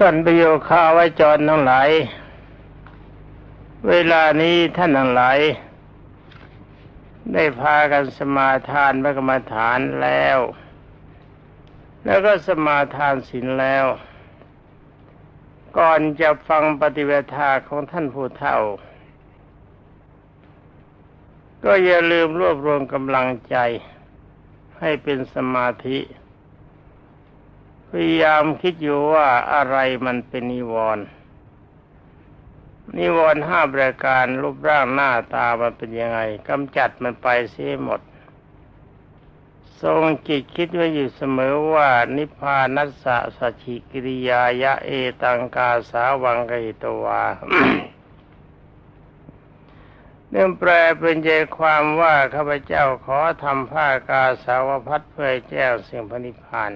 ต้นประโยคาไว้จรทั้งหลาย เวลานี้ท่านทั้งหลาย ได้พากันสมาทานพระกรรมฐานแล้ว แล้วก็สมาทานศีลแล้ว ก่อนจะฟังปฏิเวทาของท่านผู้เฒ่า ก็อย่าลืมรวบรวมกำลังใจให้เป็นสมาธิ พยายามคิดอยู่ว่าอะไรมันเป็นนิวรณ์นิวรณ์ห้าประการรูปร่างหน้าตามันเป็นยังไงกำจัดมันไปเสียหมด ทรงจิตคิดไว้อยู่เสมอว่า นิพพานัสสะสัชิกิริยายะเอตังกาสาวังกิตวาเรื่องแปลเป็นใจความว่าข้าพเจ้าขอทำผ้ากาสาวพัดเพื่อแจ้งสิ่งพระนิพพาน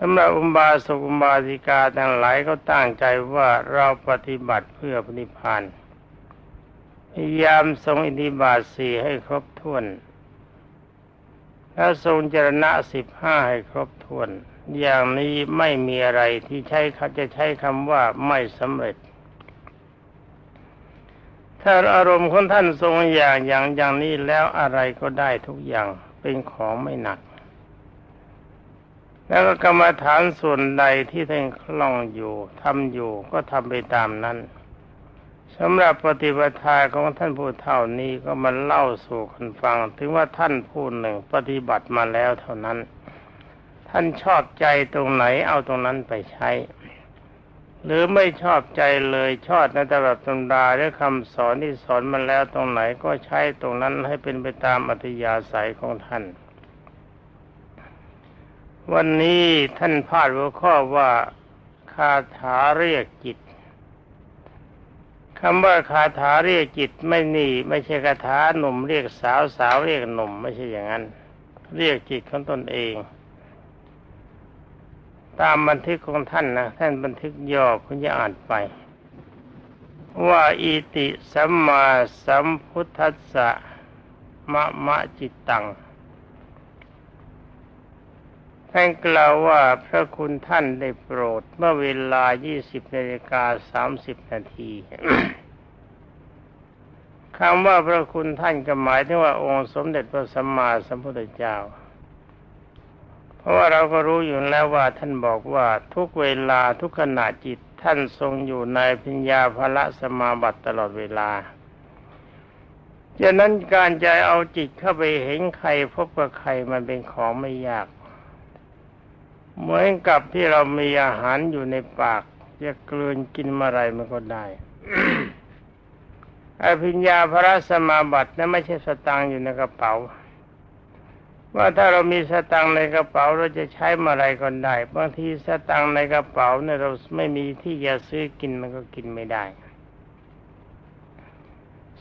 สำหรับอุบาสกอุบาสิกาทั้งหลายก็ตั้งใจว่าเราปฏิบัติเพื่อพระนิพานพยายามทรงอินทิบาทสี่ให้ครบถ้วนแล้วทรงจรณะสิบห้าให้ครบถ้วน อย่างนี้ไม่มีอะไรที่ใช้เขาจะใช้คำว่าไม่สำเร็จ ถ้าอารมณ์ของท่านทรงอย่างอย่างอย่างนี้แล้วอะไรก็ได้ทุกอย่างเป็นของไม่หนัก แล้วก็กรรมฐานส่วนใดที่ท่านคล่องอยู่ทำอยู่ก็ทำไปตามนั้นสำหรับปฏิปทาของท่านผู้เท่านี้ก็มาเล่าสู่คนฟัง ถึงว่าท่านผู้หนึ่งปฏิบัติมาแล้วเท่านั้น ท่านชอบใจตรงไหนเอาตรงนั้นไปใช้ หรือไม่ชอบใจเลยชอบในตำรับตำราหรือคำสอนที่สอนมาแล้วตรงไหนก็ใช้ตรงนั้นให้เป็นไปตามอัธยาศัยของท่าน วันนี้ท่านพาดหัวข้อว่าคาถาเรียกจิตคำว่าคาถาเรียกจิตไม่นี่ ไม่ใช่คาถาหนุ่มเรียกสาวสาวเรียกหนุ่มไม่ใช่อย่างนั้น เรียกจิตของตนเอง ตามบันทึกของท่านนะท่านบันทึกย่อคุณจะอ่านไป ว่าอิติสัมมาสัมพุทธัสสะมะมะจิตตัง ท่านกล่าวว่าพระคุณท่านได้โปรดเมื่อเวลา 20นาฬิกา30 นาทีคำว่าพระคุณท่านก็หมายถึงว่าองค์สมเด็จพระสัมมาสัมพุทธเจ้า เพราะว่าเราก็รู้อยู่แล้วว่าท่านบอกว่าทุกเวลาทุกขณะจิตท่านทรงอยู่ในพิญญาภละสมาบัติตลอดเวลาฉะนั้นการใจเอาจิตเข้าไปเห็นใครพบกับใครมันเป็นของไม่ยาก เหมือนกับที่เรามีอาหารอยู่ในปากจะกลืนกินเมื่อไรมันก็ได้อภิญญาพระสมาบัตินั้นไม่ใช่สตังอยู่ในกระเป๋า ว่าถ้าเรามีสตังในกระเป๋าเราจะใช้เมื่อไรก็ได้ บางทีสตังในกระเป๋าเนี่ยเราไม่มีที่จะซื้อกินมันก็กินไม่ได้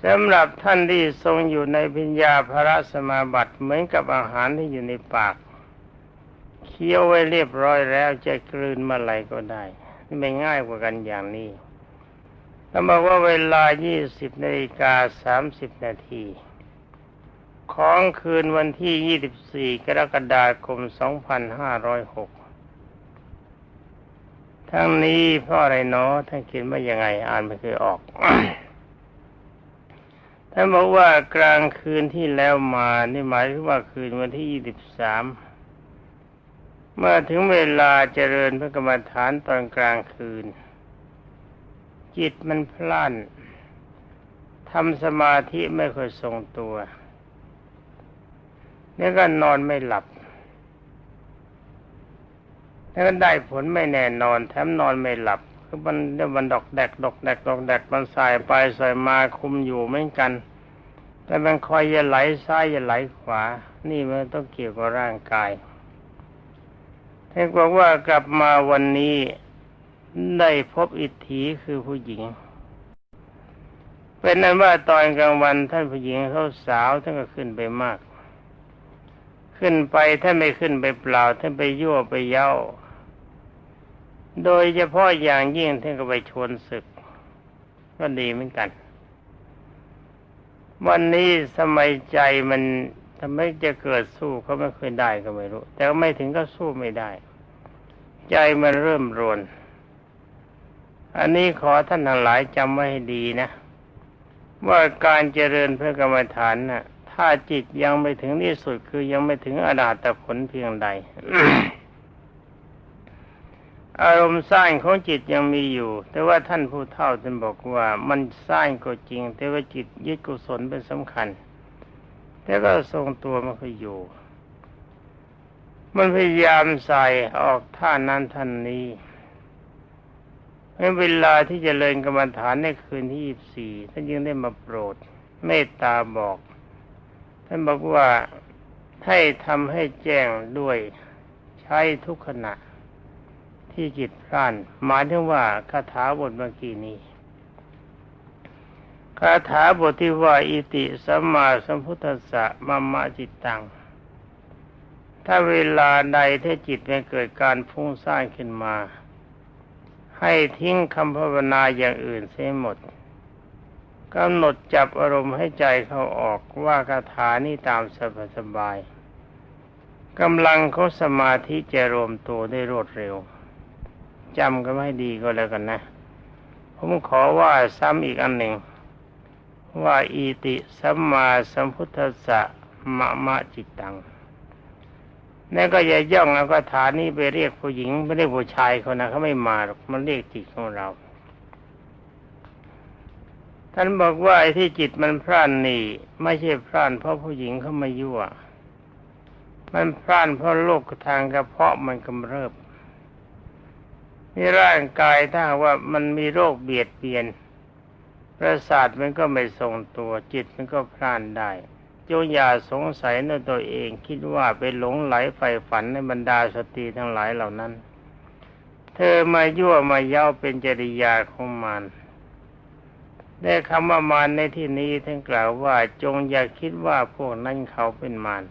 สำหรับท่านที่ทรงอยู่ในพิญญาพระสมาบัติเหมือนกับอาหารที่อยู่ในปาก คี้ยวไว้เรียบร้อยแล้วจะกลืนเมื่อไหร่ก็ได้นี่ไม่ง่ายกว่ากันอย่างนี้ถ้าบอกว่าเวลา 20นาฬิกา30 นาที ของคืนวันที่ 24 กรกฎาคม 2506 ทั้งนี้เพราะอะไรเนาะท่านเขียนว่ายังไง อ่านไม่เคยออกท่านบอกว่ากลางคืนที่แล้วมา นี่หมายถึงว่าคืนวันที่ 23 เมื่อถึงเวลาเจริญพระกรรมฐานตอนกลางคืน จิตมันพล่านทำสมาธิไม่ค่อยทรงตัวนี่ก็นอนไม่หลับแล้วก็ได้ผลไม่แน่นอน แถมนอนไม่หลับคือมันเดี๋ยวมันดอกแดกดอกแดกดอกแดกมันสายไปสายมาคุมอยู่เหมือนกัน แต่มันคอยจะไหลซ้ายจะไหลขวา นี่มันต้องเกี่ยวกับร่างกาย ท่านบอกว่ากลับมาวันนี้ได้พบอิทธิคือผู้หญิง เป็นนั้นว่าตอนกลางวันท่านผู้หญิงเขาสาวท่านก็ขึ้นไปมาก ขึ้นไปท่านไม่ขึ้นไปเปล่าท่านไปยั่วไปเย้า โดยเฉพาะอย่างยิ่งท่านก็ไปชวนศึก ก็ดีเหมือนกัน วันนี้สมัยใจมัน ทำไมจะเกิดสู้เขาไม่เคยได้ก็ไม่รู้ แต่ไม่ถึงก็สู้ไม่ได้ ใจมันเริ่มรวนอันนี้ขอท่านทั้งหลายจำไว้ให้ดีนะว่าการเจริญเพื่อกรรมฐานนะ่ะ ถ้าจิตยังไม่ถึงที่สุดคือยังไม่ถึงอนาตผลเพียงใด อารมณ์สร้างของจิตยังมีอยู่ แต่ว่าท่านผู้เฒ่าท่านบอกว่ามันสร้างก็จริง แต่ว่าจิตยึดกุศลเป็นสำคัญ แต่ก็ทรงตัวมันก็อยู่ มันพยายามใส่ออกท่านั้นท่านนี้เวลาที่จเจริญกรรมฐานในคืนที่ยี่สี่ท่านยังได้มาโปรดเมตตาบอก ท่านบอกว่าให้ทำให้แจ้งด้วยใช้ทุกขณะที่จิตพรานหมายถึงว่าคาถาบทเมื่อกี้นี้ คาถาบทที่ว่าอิติสัมมาสัมพุทธัสสะมะมะจิตตัง ถ้าเวลาใดที่จิตมันเกิดการฟุ้งซ่านขึ้นมา ให้ทิ้งคำภาวนาอย่างอื่นเสียหมดกำหนดจับอารมณ์ให้ใจเขาออกว่าคาถานี้ตามสบายๆกำลังเของสมาธิจะรวมตัวได้รวดเร็วจำกันให้ดีก็แล้วกันนะ ผมขอว่าซ้ำอีกอันหนึ่ง ว่าอีติสัมมาสัมพุทธัสสะมะมะจิตตังนั่นก็อย่าย่องเอาคาถานี้ไปเรียกผู้หญิงไม่ได้ผู้ชายคนนะเขาไม่มาหรอกมันเรียกจิตของเรา ท่านบอกว่าไอ้ที่จิตมันพร่านนี่ ไม่ใช่พร่านเพราะผู้หญิงเขามายั่ว มันพร่านเพราะโรคทางกระเพาะมันกำเริบนี่ร่างกายถ้าว่ามันมีโรคเบียดเบียน ประสาทมันก็ไม่ทรงตัวจิตมันก็พลานได้จงอย่าสงสัยในตัวเองคิดว่าเป็นหลงไหลใฝ่ฝันในบรรดาสตรีทั้งหลายเหล่านั้น เธอมายั่วมาเย้าเป็นจริยาของมารได้คำว่ามารในที่นี้ท่านกล่าวว่าจงอย่าคิดว่าพวกนั้นเขาเป็นมาร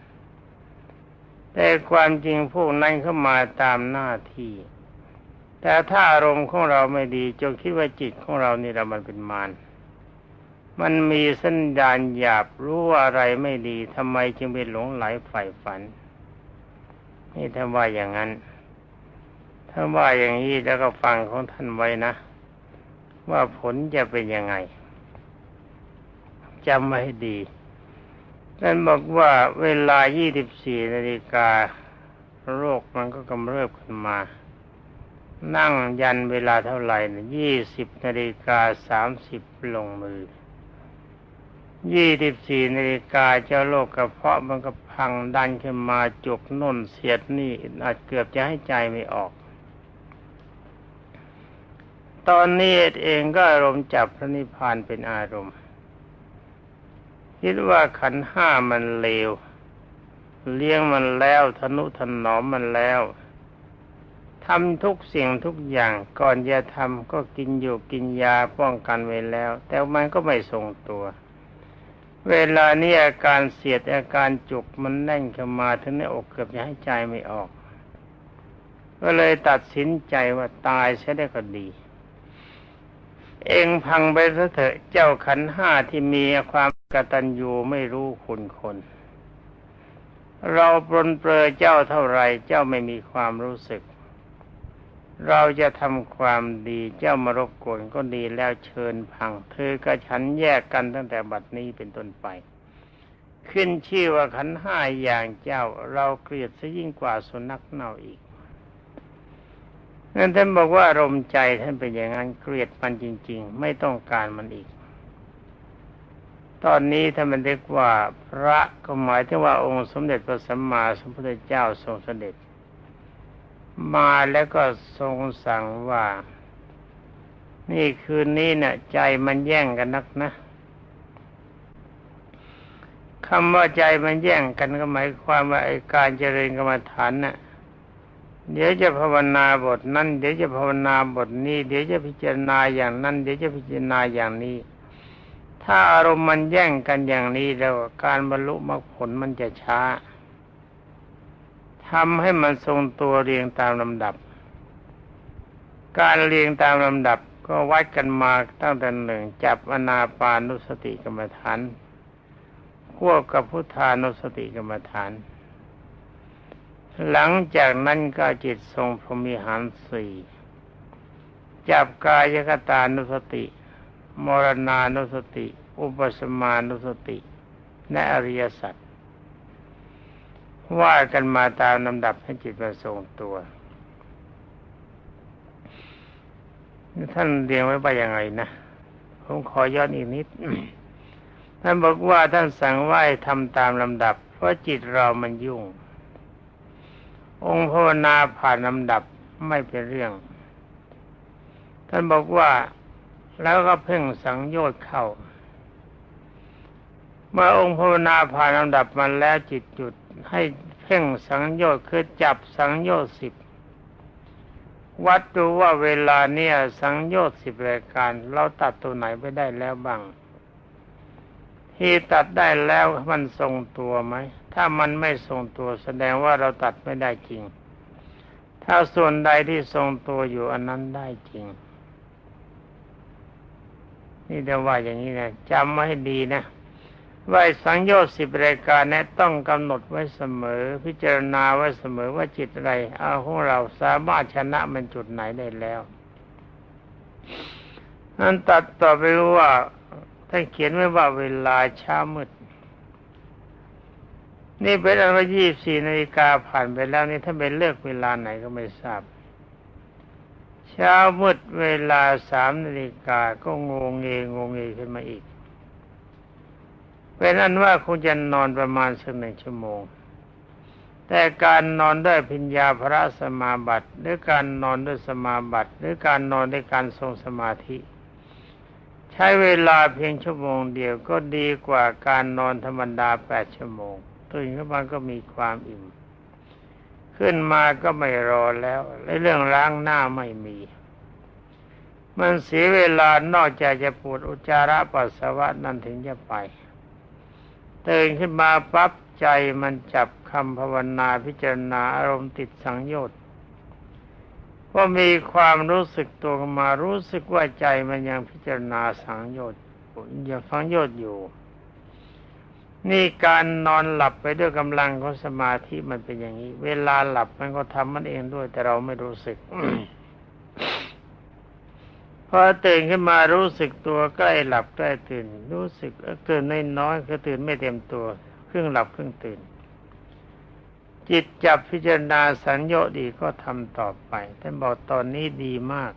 แต่ความจริงพวกนั้นเข้ามาตามหน้าที่ แต่ถ้าอารมณ์ของเราไม่ดี จงคิดว่าจิตของเรานี่เรามันเป็นมาร มันมีสัญญาณหยาบรู้อะไรไม่ดีทำไมจึงไปหลงไหลใฝ่ฝัน นี่ถ้าว่าอย่างนั้น ถ้าว่าอย่างนี้แล้วก็ฟังของท่านไว้นะ ว่าผลจะเป็นยังไงจำไว้ให้ดีท่านบอกว่าเวลา 24 นาฬิกาโรคมันก็กำเริบขึ้นมา นั่งยันเวลาเท่าไหร่นะยี่สิบนาฬิกาสามสิบลงมือ ยี่สิบสี่นาฬิกาเจ้าโรคกระเพาะมันก็พังดันขึ้นมาจุกน่นเสียดนี่อาจเกือบจะให้ใจไม่ออก ตอนนี้เองก็อารมณ์จับพระนิพพานเป็นอารมณ์ คิดว่าขันห้ามันเลว เลี้ยงมันแล้วทนุถนอมมันแล้วทำทุกสิ่งทุกอย่างก่อนจะทำก็กินอยู่กินยาป้องกันไว้แล้ว แต่มันก็ไม่ทรงตัว เวลานี้อาการเสียดอาการจุกมันแน่นเข้ามาถึงในอกเกือบจะให้ใจไม่ออก ก็เลยตัดสินใจว่าตายใช้ได้ก็ดี เองพังไปซะเถอะเจ้าขันห้าที่มีความกตัญญูไม่รู้คุณคน เราปรนเปรอเจ้าเท่าไรเจ้าไม่มีความรู้สึก เราจะทำความดีเจ้ามารบกวนก็ดีแล้วเชิญพัง เธอกับฉันแยกกันตั้งแต่บัดนี้เป็นต้นไป ขึ้นชื่อว่าขันห้าอย่างเจ้า เราเกลียดซะยิ่งกว่าสุนัขเน่าอีกนั่นท่านบอกว่าอารมณ์ใจท่านเป็นอย่างนั้นเกลียดมันจริง ๆ ไม่ต้องการมันอีก ตอนนี้ท่านมันเรียกว่าพระก็หมายถึงว่าองค์สมเด็จพระสัมมาสัมพุทธเจ้าทรงเสด็จ มาแล้วก็ทรงสั่งว่า นี่คืนนี้นะ่ะ ใจมันแย่งกันนักนะคำว่าใจมันแย่งกันก็หมายความว่าไอการเจริญกรรมฐานนะ่ะเดี๋ยวจะภาวนาบทนั้น เดี๋ยวจะภาวนาบทนี้ เดี๋ยวจะพิจารณาอย่างนั้น เดี๋ยวจะพิจารณาอย่างนี้ ถ้าอารมณ์มันแย่งกันอย่างนี้แล้วการบรรลุมรรคผลมันจะช้า ทำให้มันทรงตัวเรียงตามลำดับ การเรียงตามลำดับก็วัดกันมาตั้งแต่หนึ่งจับอนาปานุสติกรรมฐานควบกับพุทธานุสติกรรมฐาน หลังจากนั้นก็จิตทรงพรมิหารสี่จับกายกตานุสติ มรณานุสติ อุปสมานุสติและอริยสัจ ว่ากันมาตามลำดับให้จิตประทรงตัว ท่านเรียงไว้ว่ายังไงนะผมขอย้อนอีกนิด ท่านบอกว่าท่านสั่งว่าให้ทำตามลำดับ เพราะจิตเรามันยุ่ง องค์ภาวนาผ่านลำดับไม่เป็นเรื่อง ท่านบอกว่าแล้วก็เพ่งสังโยชน์เข้า เมื่อองค์ภาวนาผ่านลำดับมันแล้วจิตหยุด ให้เพ่งสังโยชน์คือจับสังโยชน์สิบวัดดูว่าเวลาเนี่ยสังโยชน์สิบรายการ เราตัดตัวไหนไปได้แล้วบ้าง ที่ตัดได้แล้วมันทรงตัวไหม ถ้ามันไม่ทรงตัวแสดงว่าเราตัดไม่ได้จริง ถ้าส่วนใดที่ทรงตัวอยู่อันนั้นได้จริง นี่เดี๋ยวว่าอย่างนี้นะจำไว้ให้ดีนะ ว่าสังโยชน์สิบรายการนี้ต้องกำหนดไว้เสมอ พิจารณาไว้เสมอว่าจิตอะไรเอาของเราสามารถชนะมันจุดไหนได้แล้วนั้นตัดต่อไปว่าท่านเขียนไว้ว่าเวลาเช้ามืดนี่เป็นอันว่ายี่สี่นาฬิกาผ่านไปแล้วนี่ถ้าเป็นเลือกเวลาไหนก็ไม่ทราบ เช้ามืดเวลาสามนาฬิกาก็งงเงงงเงขึ้นมาอีก เป็นอันว่าคงจะนอนประมาณสักหนึ่งชั่วโมง แต่การนอนด้วยพิญญาพระสมาบัติหรือการนอนด้วยสมาบัติ หรือการนอนด้วยการทรงสมาธิ ใช้เวลาเพียงชั่วโมงเดียวก็ดีกว่าการนอนธรรมดาแปดชั่วโมงตื่นขึ้นมาก็มีความอิ่ม ขึ้นมาก็ไม่รอแล้วลเรื่องล้างหน้าไม่มีมันเสียเวลานอกจากจะปวดอุจจาระปัสสาวะนั่นถึงจะไป ตื่นขึ้นมาปั๊บใจมันจับคำภาวนาพิจารณาอารมณ์ติดสังโยชน์ว่ามีความรู้สึกตัวมารู้สึกว่าใจมันยังพิจารณาสังโยชน์ยังสังโยชน์อยู่ นี่การนอนหลับไปด้วยกำลังของสมาธิมันเป็นอย่างนี้ เวลาหลับมันก็ทำมันเองด้วย แต่เราไม่รู้สึก พอตื่นขึ้นมารู้สึกตัวใกล้หลับใกล้ตื่น รู้สึกตื่นน้อยๆคือตื่นไม่เต็มตัว ครึ่งหลับครึ่งตื่น จิตจับพิจารณาสัญญาดีก็ทำต่อไปท่านบอกตอนนี้ดีมาก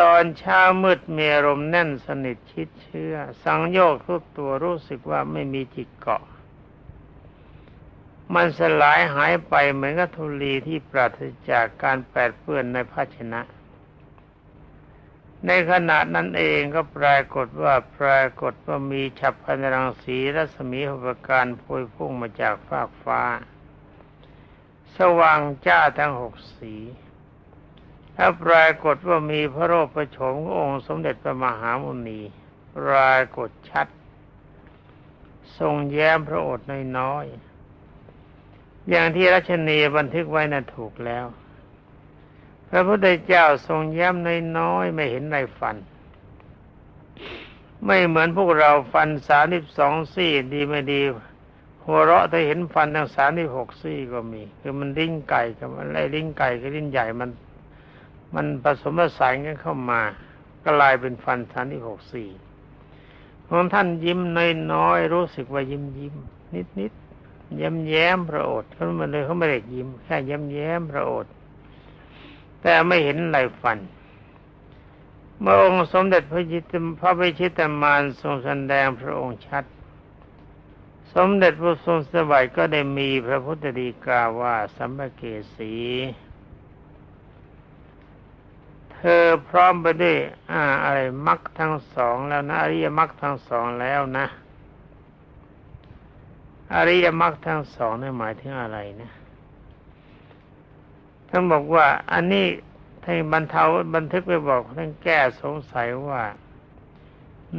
ตอนเช้ามืดมีอารมณ์แน่นสนิทชิดเชื่อ สังโยกทุกตัวรู้สึกว่าไม่มีจิตเกาะ มันสลายหายไปเหมือนกับธุลีที่ปราศจากการแปดเปื้อนในภาชนะ ในขณะนั้นเองก็ปรากฏว่าปรากฏว่ามีฉับพันรังสีรัศมีหุปการพวยพุ่งมาจากฟากฟ้า สว่างจ้าทั้งหกสีถ้าปรากฏว่ามีพระโรประโฉมองค์สมเด็จพระมหามุนีปรากฏชัด ทรงแย้มพระโอษฐ์น้อยๆอย่างที่รัชนีบันทึกไว้น่ะถูกแล้ว ระพุทธเจ้าทรงย้ำน้อยๆไม่เห็นในฟัน ไม่เหมือนพวกเราฟันสามสิบสองซี่ดีไม่ดี หัวเราะถ้าเห็นฟันทั้งสามสิบหกซี่ก็มี คือมันลิ้นไก่กับอะไรลิ้นไก่กับลิ้นใหญ่มัน มันผสมผสานกันเข้ามาก็ลายเป็นฟันสามสิบหกซี่ของท่านยิ้มน้อยๆรู้สึกว่ายิ้มยิ้มนิดนิดย้มแย้มพระโอษฐ์เขาไม่เลยเขาไม่ได้ยิ้มแค่ย้มแย้มพระโอษฐ์ แต่ไม่เห็นลายฟัน เมื่อองค์สมเด็จพระจิตพระวิชิตมารทรงแสดงพระองค์ชัด สมเด็จพระทรงสบายก็ได้มีพระพุทธดีกาว่าสัมภเกสีเธอพร้อมไปด้วยอ่าอะไรมรรคทั้งสองแล้วนะอริยมรรคทั้งสองแล้วนะ อริยมรรคทั้งสองนี่หมายถึงอะไรนะ ท่านบอกว่า อันนี้ท่านบรรเทาบันทึกไปบอกท่านแก้สงสัยว่า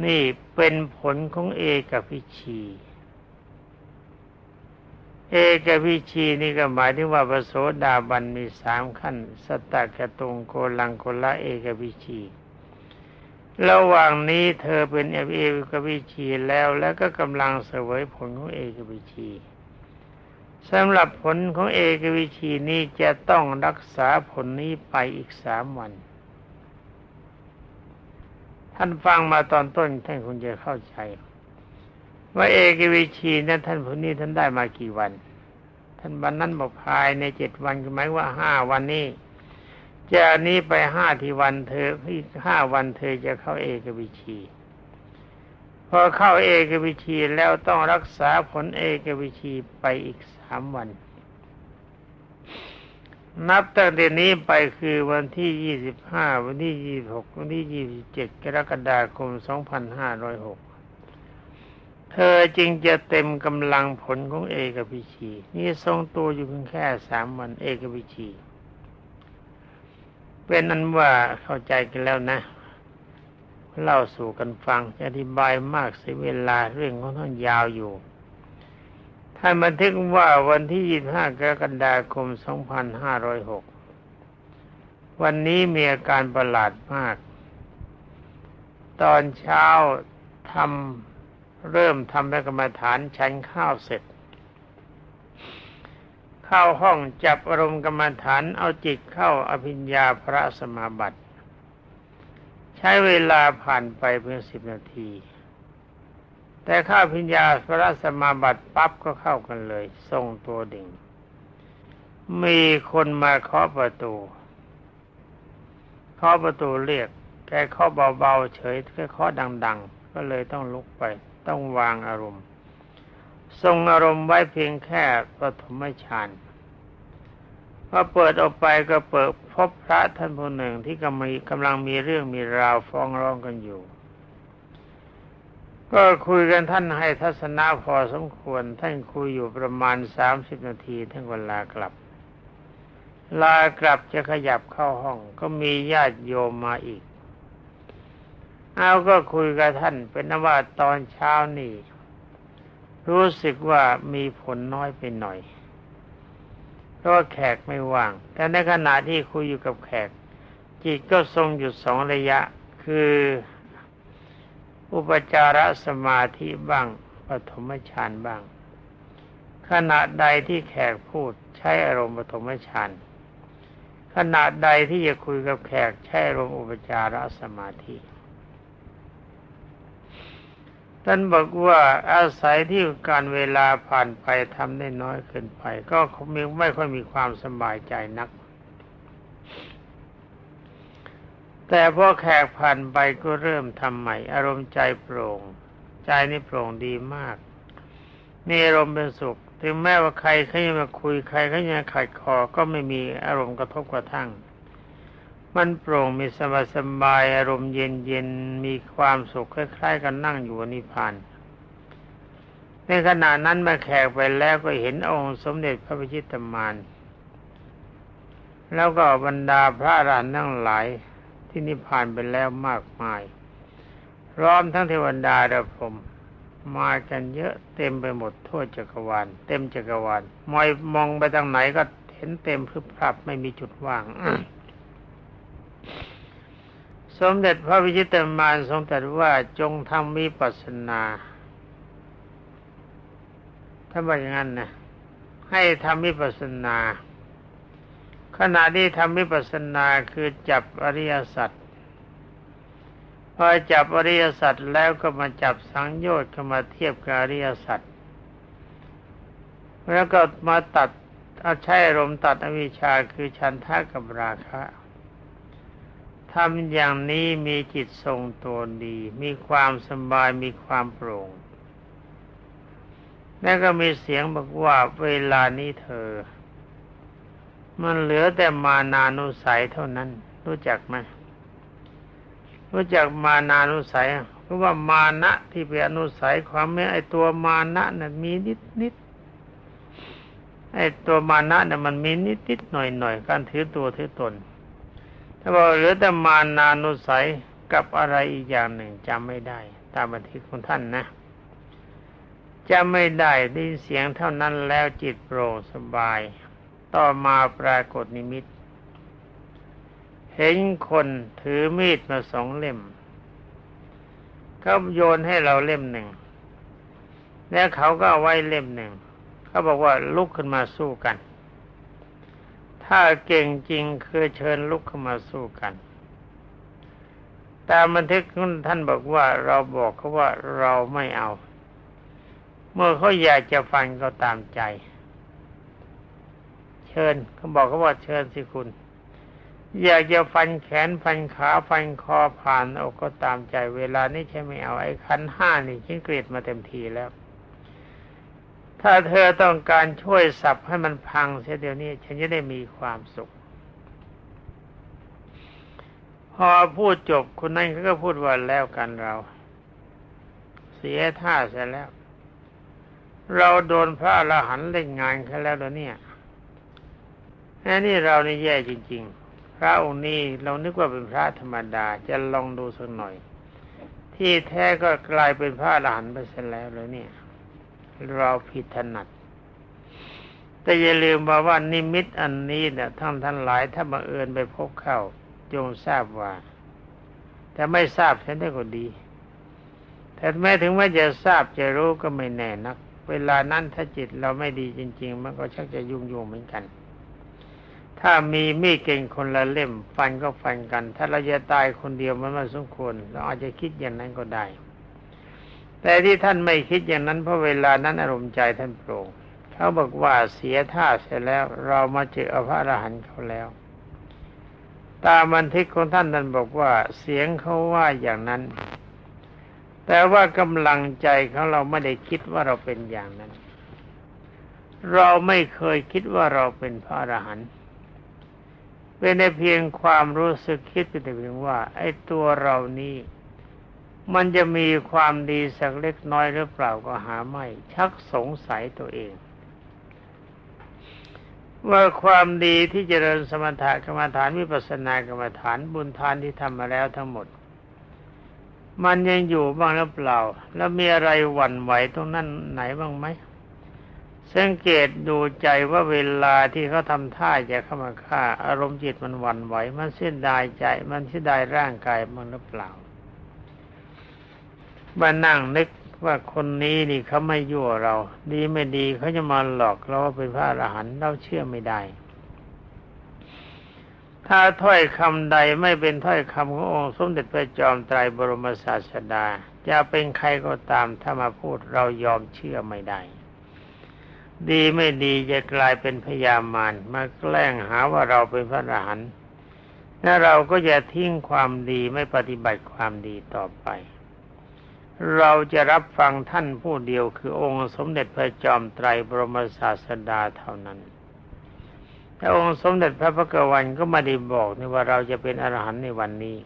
นี่เป็นผลของเอกพิชีเอกพิชีนี่ก็หมายถึงว่าพระโสดาบันมีสามขั้น สตกะตุงโกลังโกละเอกพิชี ระหว่างนี้เธอเป็นเอกพิชีแล้วแล้วก็กำลังเสวยผลของเอกพิชี สำหรับผลของเอกวิชีนี้จะต้องรักษาผลนี้ไปอีกสามวัน ท่านฟังมาตอนต้นท่านคงจะเข้าใจ ว่าเอกวิชีนั้นท่านผู้นี้ท่านได้มากี่วัน ท่านวันนั้นบอกภายในเจ็ดวันหมายว่าห้าวันนี้จากนี้ไปห้าที่วันเธออีกห้าวันเธอจะเข้าเอกวิชีพอเข้าเอกวิชีแล้วต้องรักษาผลเอกวิชีไปอีก สามวัน นับตั้งแต่นี้ไปคือวันที่ยี่สิบห้าวันที่ยี่หกวันที่ยี่สิบเจ็ดกรกฎาคมสองพันห้าร้อยหกเธอจึงจะเต็มกำลังผลของเอกวิชี นี่ทรงตัวอยู่เพียงแค่สามวันเอกวิชี เป็นนั้นว่าเข้าใจกันแล้วนะเล่าสู่กันฟังอธิบายมากเสียเวลาเรื่องของท่านยาวอยู่ ท่านบันทึกว่าวันที่ 25 กรกฎาคม 2506 วันนี้มีอาการประหลาดมาก ตอนเช้าทำเริ่มทำกรรมฐานฉันข้าวเสร็จ เข้าห้องจับอารมณ์กรรมฐานเอาจิตเข้าอภิญญาพระสมาบัติ ใช้เวลาผ่านไปเพียงสิบนาที แต่ข้าอภิญญาพระสมาบัติปั๊บก็เข้ากันเลย ทรงตัวดิ่ง มีคนมาเคาะประตูเคาะประตูเรียก แกเคาะเบาๆเฉยแค่เคาะดัง ๆ ก็เลยต้องลุกไป ต้องวางอารมณ์ ทรงอารมณ์ไว้เพียงแค่ปฐมฌานพอเปิดออกไปก็เปิดพบพระท่านผู้หนึ่งที่กำลังกำลังมีเรื่องมีราวฟ้องร้องกันอยู่ ก็คุยกันท่านให้ทัศนะพอสมควร ท่านคุยอยู่ประมาณสามสิบนาทีท่านก็ลากลับ ลากลับจะขยับเข้าห้อง ก็มีญาติโยมมาอีก เอาก็คุยกับท่านเป็นนว่าตอนเช้านี่รู้สึกว่ามีผลน้อยไปหน่อย เพราะแขกไม่ว่าง แต่ในขณะที่คุยอยู่กับแขก จิตก็ทรงหยุดสองระยะ คือ อุปจารสมาธิบ้างปฐมฌานบ้าง ขณะใดที่แขกพูดใช้อารมณ์ปฐมฌานขณะใดที่จะคุยกับแขกใช้อารมณ์อุปจารสมาธิท่านบอกว่าอาศัยที่การเวลาผ่านไปทำได้น้อยเกินไป ก็คงไม่ค่อยมีความสบายใจนัก แต่พอแขกผ่านไปก็เริ่มทำใหม่ อารมณ์ใจโปร่ง ใจนี่โปร่งดีมาก มีอารมณ์เป็นสุข ถึงแม้ว่าใครเขาจะมาคุยใครเขาจะขัดคอก็ไม่มีอารมณ์กระทบกระทั่ง มันโปร่งมีสบายสบายอารมณ์เย็นเย็นมีความสุขคล้ายๆ กันนั่งอยู่นิพพานในขณะนั้นมาแขกไปแล้วก็เห็นองค์สมเด็จพระพิชิตมารแล้วก็บรรดาพระอรหันต์ทั้งหลาย ที่นิพพานไปแล้วมากมายพร้อมทั้งเทวดาและพรหมมากันเยอะเต็มไปหมดทั่วจักรวาลเต็มจักรวาลมอยมองไปทางไหนก็เห็นเต็มพรึบพรับไม่มีจุดว่าง สมเด็จพระวิชิตมารทรงตรัสว่าจงทำวิปัสสนาถ้าว่าอย่างนั้นนะให้ทำวิปัสสนา ขณะที่ทำวิปัสสนาคือจับอริยสัจพอจับอริยสัจแล้วก็มาจับสังโยชน์เข้ามาเทียบกับอริยสัจแล้วก็มาตัดเอาใช้อารมณ์ตัดอวิชชาคือชันทากับราคะทำอย่างนี้มีจิตทรงตัวดี มีความสบายมีความโปร่ง แล้วก็มีเสียงบอกว่าเวลานี้เธอ มันเหลือแต่มานานุสัยเท่านั้น รู้จักไหมรู้จักมานานุสัยเพราะว่ามานะที่เป็นอนุสัยความไม่ไอตัวมานะน่ะมีนิดนิดไอตัวมานะน่ะมันมีนิดนิดหน่อยหน่อยการถือตัวถือตน ถ้าบอกเหลือแต่มานานุสัยกับอะไรอีกอย่างหนึ่งจำไม่ได้ ตามบันทึกของท่านนะจำไม่ได้ได้เสียงเท่านั้นแล้วจิตโปร่งสบาย ต่อมาปรากฏนิมิต เห็นคนถือมีดมาสองเล่ม เขาโยนให้เราเล่มหนึ่ง แล้วเขาก็าไว้เล่มหนึ่ง เขาบอกว่าลุกขึ้นมาสู้กัน ถ้าเก่งจริงคือเชิญลุกขึ้นมาสู้กันแต่บันทึกท่านบอกว่าเราบอกเขาว่าเราไม่เอา เมื่อเขาอยากจะฟันก็ตามใจ ชิญเขาบอกเขาว่าเชิญสิคุณ อยากจะฟันแขนฟันขาฟันคอผ่านอาก็ตามใจเวลานี้ใช่ไม่เอาไอ้ขันห้านี่ฉันเกลียดมาเต็มทีแล้ว ถ้าเธอต้องการช่วยสับให้มันพังเสียเดี๋ยวนี้ ฉันจะได้มีความสุข พอพูดจบคนนั้นเขาก็พูดว่าแล้วกันเรา เสียท่าเสียแล้ว เราโดนพระอรหันต์เล่นงานเขาแล้วเดี๋ยวนี้ แค่นี้เรานี่แย่จริง ๆ พระองค์นี้เรานึกว่าเป็นพระธรรมดาจะลองดูสักหน่อย ที่แท้ก็กลายเป็นพระอรหันต์ไปเสียแล้วเลยเนี่ย เราผิดถนัด แต่อย่าลืมว่าว่านิมิตอันนี้เนี่ยท่านท่านหลายถ้าบังเอิญไปพบเข้าจงทราบว่า แต่ไม่ทราบฉันได้ก็ดี แต่แม้ถึงว่าจะทราบจะรู้ก็ไม่แน่นัก เวลานั้นถ้าจิตเราไม่ดีจริง ๆ มันก็ชักจะยุ่งยุ่งเหมือนกัน ถ้ามีมีดเก่งคนละเล่ม ฟันก็ฟันกัน ถ้าเราจะตายคนเดียวมันไม่สมควรเราอาจจะคิดอย่างนั้นก็ได้ แต่ที่ท่านไม่คิดอย่างนั้นเพราะเวลานั้นอารมณ์ใจท่านโปร่งเขาบอกว่าเสียท่าเสร็จแล้ว เรามาเจอพระอรหันต์เขาแล้ว ตามบันทึกของท่านท่านบอกว่า เสียงเขาว่าอย่างนั้น แต่ว่ากำลังใจของเราไม่ได้คิดว่าเราเป็นอย่างนั้น เราไม่เคยคิดว่าเราเป็นพระอรหันต์ เป็นในเพียงความรู้สึกคิดเป็นแต่เพียงว่า ไอ้ตัวเรานี้มันจะมีความดีสักเล็กน้อยหรือเปล่าก็หาไม่ ชักสงสัยตัวเอง ว่าความดีที่เจริญสมถะกรรมฐานวิปัสสนากรรมฐานบุญทานที่ทำมาแล้วทั้งหมด มันยังอยู่บ้างหรือเปล่า แล้วมีอะไรหวั่นไหวตรงนั้นไหนบ้างไหม สังเกตดูใจว่าเวลาที่เขาทำท่าจะเข้ามาฆ่า อารมณ์จิตมันหวั่นไหว มันเสียดายใจ มันเสียดายร่างกายมันหรือเปล่ามานั่งนึกว่าคนนี้นี่เขาไม่ยั่วเรา ดีไม่ดีเขาจะมาหลอกเราว่าเป็นพระอรหันต์เราเชื่อไม่ได้ ถ้าถ้อยคำใดไม่เป็นถ้อยคำขององค์สมเด็จพระจอมไตรบรมศาสดา จะเป็นใครก็ตามถ้ามาพูดเรายอมเชื่อไม่ได้ ดีไม่ดีจะกลายเป็นพยามารมาแกล้งหาว่าเราเป็นพระอรหันต์และเราก็จะทิ้งความดีไม่ปฏิบัติความดีต่อไป เราจะรับฟังท่านผู้เดียวคือองค์สมเด็จพระจอมไตรบรมศาสดาเท่านั้นแต่องค์สมเด็จพระพุทธวันก็ไม่ได้บอกนี่ว่าเราจะเป็นอรหันต์ในวันนี้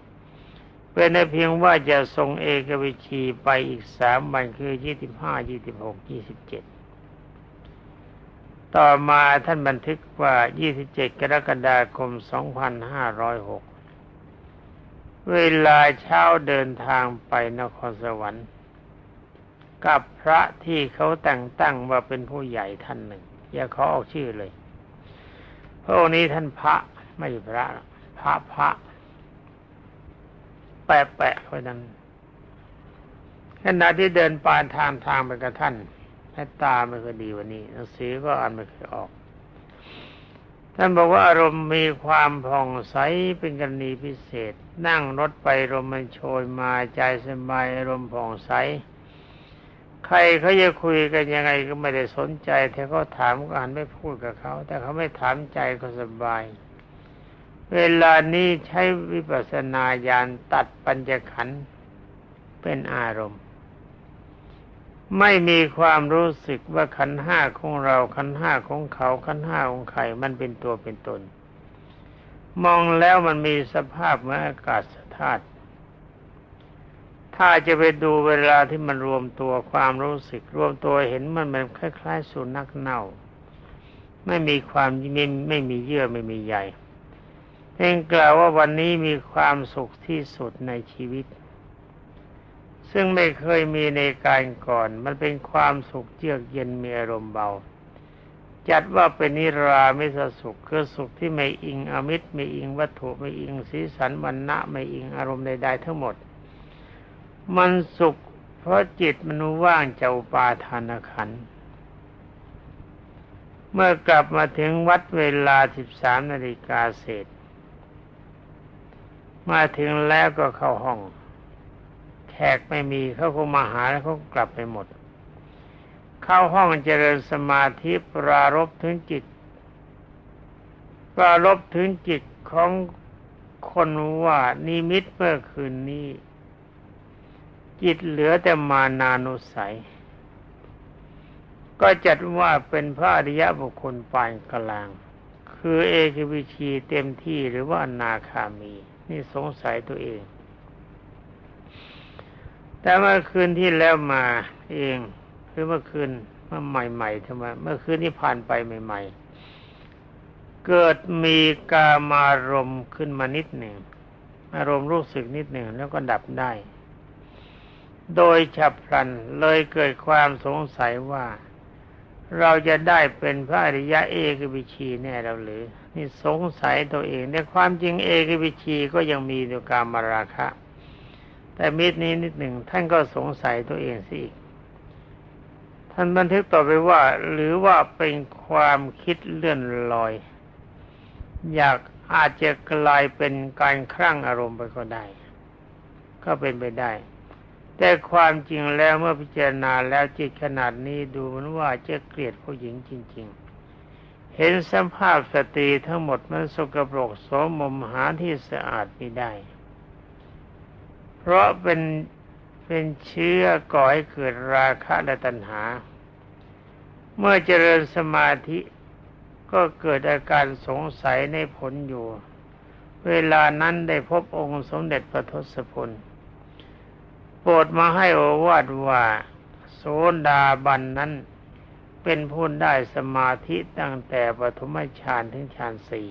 เป็นในเพียงว่าจะทรงเอกวิชีไปอีกสามวันคือยี่สิบห้ายี่สิบหกยี่สิบเจ็ด ต่อมาท่านบันทึกว่า 27 กรกฎาคม 2506 เวลาเช้าเดินทางไปนครสวรรค์ กับพระที่เขาแต่งตั้งว่าเป็นผู้ใหญ่ท่านหนึ่ง อย่าขอออกชื่อเลย พระองค์นี้ท่านพระไม่พระ พระพระ แปะแปะไว้นั้นขณะที่เดินปานทางทางไปกับท่าน ให้ตาไม่ค่อยดีวันนี้หนังสือก็อ่านไม่ค่อยออก ท่านบอกว่าอารมณ์มีความผ่องใสเป็นกรณีพิเศษ นั่งรถไปลมมันโชยมาใจสบายอารมณ์ผ่องใส ใครเขาจะคุยกันยังไงก็ไม่ได้สนใจแต่เขาถามก็หันไม่พูดกับเขา แต่เขาไม่ถามใจก็สบายเวลานี้ใช้วิปัสสนาญาณตัดปัญจขันธ์เป็นอารมณ์ ไม่มีความรู้สึกว่าขันห้าของเราขันห้าของเขาขันห้าของใครมันเป็นตัวเป็นตน มองแล้วมันมีสภาพเหมือนอากาศธาตุถ้าจะไปดูเวลาที่มันรวมตัวความรู้สึก รวมตัวเห็นมันมันคล้าย ๆ สุนัขเน่า ไม่มีความไม่ไม่มีเยื่อไม่มีใยเพียงกล่าวว่าวันนี้มีความสุขที่สุดในชีวิต ซึ่งไม่เคยมีในการก่อน มันเป็นความสุขเยือกเย็นมีอารมณ์เบา จัดว่าเป็นนิรามิสสุขคือสุขที่ไม่อิงอมิตรไม่อิงวัตถุไม่อิงสีสันวันณะไม่อิงอารมณ์ใดๆทั้งหมด มันสุขเพราะจิตมันว่างเจ้าปาทานขันเมื่อกลับมาถึงวัดเวลา13นาฬิกาเศษ มาถึงแล้วก็เข้าห้อง กไม่มีเขาคงมาหาแล้วเขากลับไปหมด เข้าห้องเจริญสมาธิปรารบถึงจิต ปรารบถึงจิตของคนว่านิมิตเมื่อคืนนี้ จิตเหลือแต่มานานุสัย ก็จัดว่าเป็นพระอริยบุคคลปานกลาง คือเอกวิชีเต็มที่หรือว่านาคามี นี่สงสัยตัวเอง แต่เมื่อคืนที่แล้วมาเองคือเมื่อคืนเมื่อใหม่ๆทำไมเมื่อคืนที่ผ่านไปใหม่ ๆ เกิดมีกามารมณ์ขึ้นมานิดหนึ่งอารมณ์รู้สึกนิดหนึ่งแล้วก็ดับได้ โดยฉับพลันเลยเกิดความสงสัยว่า เราจะได้เป็นพระอริยะเอกวิชีแน่เราหรือ นี่สงสัยตัวเองในความจริงเอกวิชีก็ยังมีอยู่กามาราคะ แต่มิตรนี้นิดหนึ่งท่านก็สงสัยตัวเองสิอีกท่านบันทึกต่อไปว่า หรือว่าเป็นความคิดเลื่อนลอย อยากอาจจะกลายเป็นการคลั่งอารมณ์ไปก็ได้ ก็เป็นไปได้ แต่ความจริงแล้วเมื่อพิจารณาแล้วจิตขนาดนี้ดูเหมือนว่าจะเกลียดผู้หญิงจริง ๆ เห็นสภาพสตรีทั้งหมดมันสกปรกโสมมหาที่สะอาดไม่ได้ เพราะเป็นเป็นเชื้อก่อให้เกิดราคะและตัณหา เมื่อเจริญสมาธิก็เกิดอาการสงสัยในผลอยู่ เวลานั้นได้พบองค์สมเด็จพระทศพลโปรดมาให้โอวาทว่าโสดาบันนั้นเป็นผู้ได้สมาธิตั้งแต่ปฐมฌานถึงฌานสี่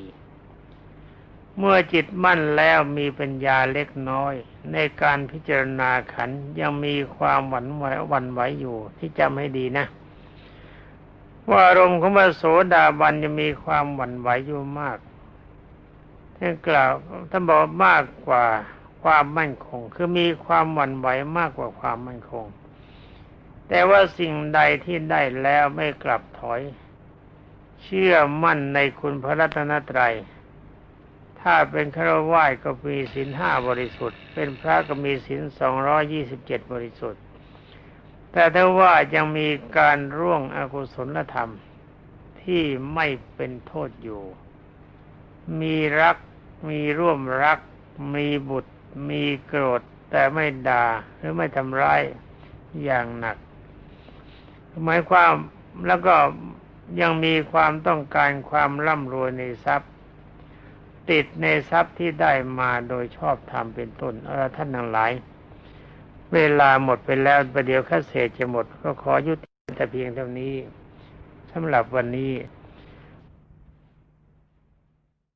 เมื่อจิตมั่นแล้วมีปัญญาเล็กน้อย ในการพิจารณาขันยังมีความหวั่นไหวหวันไหวอยู่ที่จำให้ดีนะ ว่าอารมณ์ของพระโสดาบันจะมีความหวั่นไหวอยู่มากท่านกล่าวท่านบอกมากกว่าความมั่นคง คือมีความหวั่นไหวมากกว่าความมั่นคง แต่ว่าสิ่งใดที่ได้แล้วไม่กลับถอย เชื่อมั่นในคุณพระรัตนตรัย ถ้าเป็นฆราวาสก็มีศีลห้าบริสุทธิ์ เป็นพระก็มีศีลสองร้อยี่สิบเจ็ดบริสุทธิ์ แต่ถ้าว่ายังมีการร่วงอกุศลธรรมที่ไม่เป็นโทษอยู่ มีรัก มีร่วมรัก มีบุตร มีโกรธ แต่ไม่ด่าหรือไม่ทำร้ายอย่างหนัก หมายความแล้วก็ยังมีความต้องการความร่ำรวยในทรัพย์ ติดในทรัพย์ที่ได้มาโดยชอบธรรมเป็นต้นเออท่านทั้งหลาย เวลาหมดไปแล้วประเดี๋ยวข้าเศษจะหมด ก็ขอยุติแต่เพียงเท่านี้สำหรับวันนี้